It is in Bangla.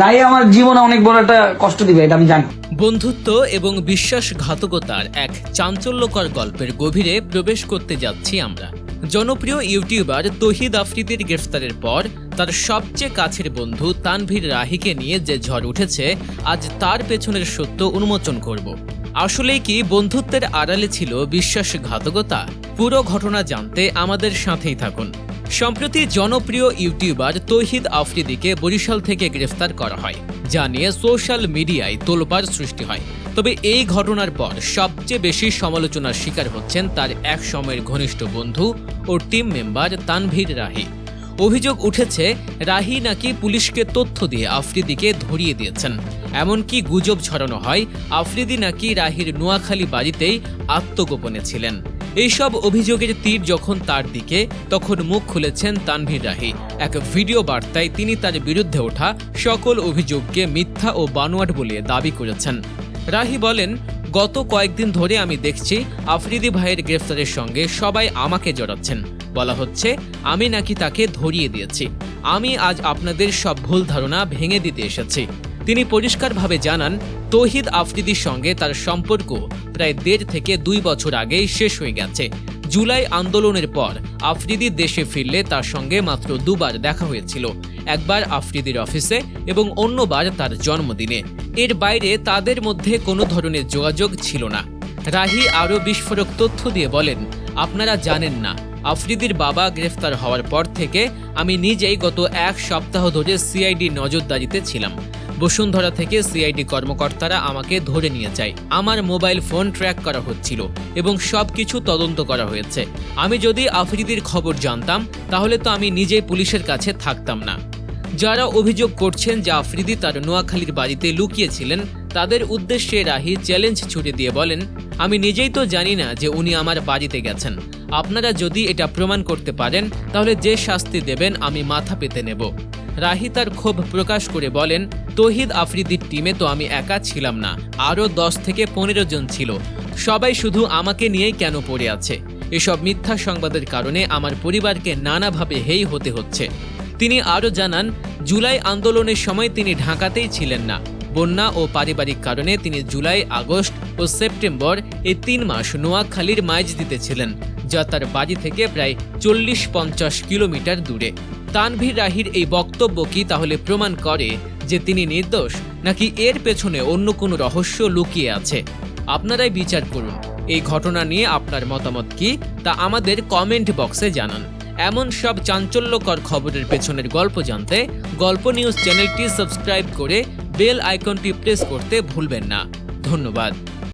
রাই আমার জীবনে অনেক বড় একটা কষ্ট দিবে, এটা আমি জানি। বন্ধুত্ব এবং বিশ্বাসঘাতকতার এক চাঞ্চল্যকর গল্পের গভীরে প্রবেশ করতে যাচ্ছি আমরা। জনপ্রিয় ইউটিউবার তহিদ আফ্রিদির গ্রেফতারের পর তার সবচেয়ে কাছের বন্ধু তানভীর রাহিকে নিয়ে যে ঝড় উঠেছে, আজ তার পেছনের সত্য উন্মোচন করব। আসলেই কি বন্ধুত্বের আড়ালে ছিল বিশ্বাসঘাতকতা? পুরো ঘটনা জানতে আমাদের সাথেই থাকুন। সম্প্রতি জনপ্রিয় ইউটিউবার তৌহিদ আফ্রিদিকে বরিশাল থেকে গ্রেফতার করা হয়, যা নিয়ে সোশ্যাল মিডিয়ায় তোলপাড় সৃষ্টি হয়। তবে এই ঘটনার পর সবচেয়ে বেশি সমালোচনার শিকার হচ্ছেন তার এক সময়ের ঘনিষ্ঠ বন্ধু ও টিম মেম্বার তানভীর রাহি। অভিযোগ উঠেছে, রাহি নাকি পুলিশকে তথ্য দিয়ে আফ্রিদিকে ধরিয়ে দিয়েছেন। এমনকি গুজব ছড়ানো হয়, আফ্রিদি নাকি রাহির নোয়াখালী বাড়িতেই আত্মগোপনে ছিলেন। এইসব অভিযোগের তীর যখন তার দিকে, তখন মুখ খুলেছেন তানভীর রাহি। এক ভিডিও বার্তায় তিনি তার বিরুদ্ধে ওঠা সকল অভিযোগকে মিথ্যা ও বানোয়াট বলে দাবি করেছেন। রাহি বলেন, গত কয়েকদিন ধরে আমি দেখছি আফ্রিদি ভাইয়ের গ্রেফতারের সঙ্গে সবাই আমাকে জড়াচ্ছেন। বলা হচ্ছে, আমি নাকি তাকে ধরিয়ে দিয়েছি। আমি আজ আপনাদের সব ভুল ধারণা ভেঙে দিতে এসেছি। তিনি পরিষ্কারভাবে জানান, তৌহিদ আফ্রিদির সঙ্গে তার সম্পর্ক প্রায় দেড় থেকে দুই বছর আগেই শেষ হয়ে গেছে। জুলাই আন্দোলনের পর আফ্রিদি দেশে ফিরলে তার সঙ্গে মাত্র দুবার দেখা হয়েছিল, একবার আফ্রিদির অফিসে এবং অন্যবার তার জন্মদিনে। এর বাইরে তাদের মধ্যে কোনো ধরনের যোগাযোগ ছিল না। রাহি আরও বিস্ফোরক তথ্য দিয়ে বলেন, আপনারা জানেন না, আফ্রিদির বাবা গ্রেফতার হওয়ার পর থেকে আমি নিজেই গত এক সপ্তাহ ধরে সিআইডি নজরদারিতে ছিলাম। বসুন্ধরা থেকে সিআইডি কর্মকর্তারা আমাকে ধরে নিয়ে যায়। আমার মোবাইল ফোন ট্র্যাক করা হচ্ছিল এবং সবকিছু তদন্ত করা হয়েছে। আমি যদি আফ্রিদির খবর জানতাম, তাহলে তো আমি নিজেই পুলিশের কাছে থাকতাম না। যারা অভিযোগ করছেন যে আফ্রিদি তার নোয়াখালীর বাড়িতে লুকিয়েছিলেন, তাদের উদ্দেশ্যে রাহি চ্যালেঞ্জ ছুটে দিয়ে বলেন, আমি নিজেই তো জানি না যে উনি আমার বাড়িতে গেছেন। আপনারা যদি এটা প্রমাণ করতে পারেন, তাহলে যে শাস্তি দেবেন আমি মাথা পেতে নেব। রাহি তার ক্ষোভ প্রকাশ করে বলেন, তহিদ আফ্রিদির টিমে তো আমি একা ছিলাম না, আরও দশ থেকে পনেরো জন ছিল। সবাই শুধু আমাকে নিয়েই কেন পড়ে আছে? এসব মিথ্যা সংবাদের কারণে আমার পরিবারকে নানাভাবে হেই হতে হচ্ছে। তিনি আরও জানান, জুলাই আন্দোলনের সময় তিনি ঢাকাতেই ছিলেন না। বন্যা ও পারিবারিক কারণে তিনি জুলাই, আগস্ট ও সেপ্টেম্বর এই তিন মাস নোয়াখালীর মাইজ দিতে ছিলেন। যা তার বাড়ি থেকে প্রায় চল্লিশ পঞ্চাশ কিলোমিটার দূরে। তানভীর রাহির এই বক্তব্য কি তাহলে প্রমাণ করে যে তিনি নির্দোষ, নাকি এর পেছনে অন্য কোনো রহস্য লুকিয়ে আছে? আপনারাই বিচার করুন। এই ঘটনা নিয়ে আপনার মতামত কি, তা আমাদের কমেন্ট বক্সে জানান। এমন সব চাঞ্চল্যকর খবরের পেছনের গল্প জানতে গল্প নিউজ চ্যানেলটি সাবস্ক্রাইব করে বেল আইকনটি প্রেস করতে ভুলবেন না। ধন্যবাদ।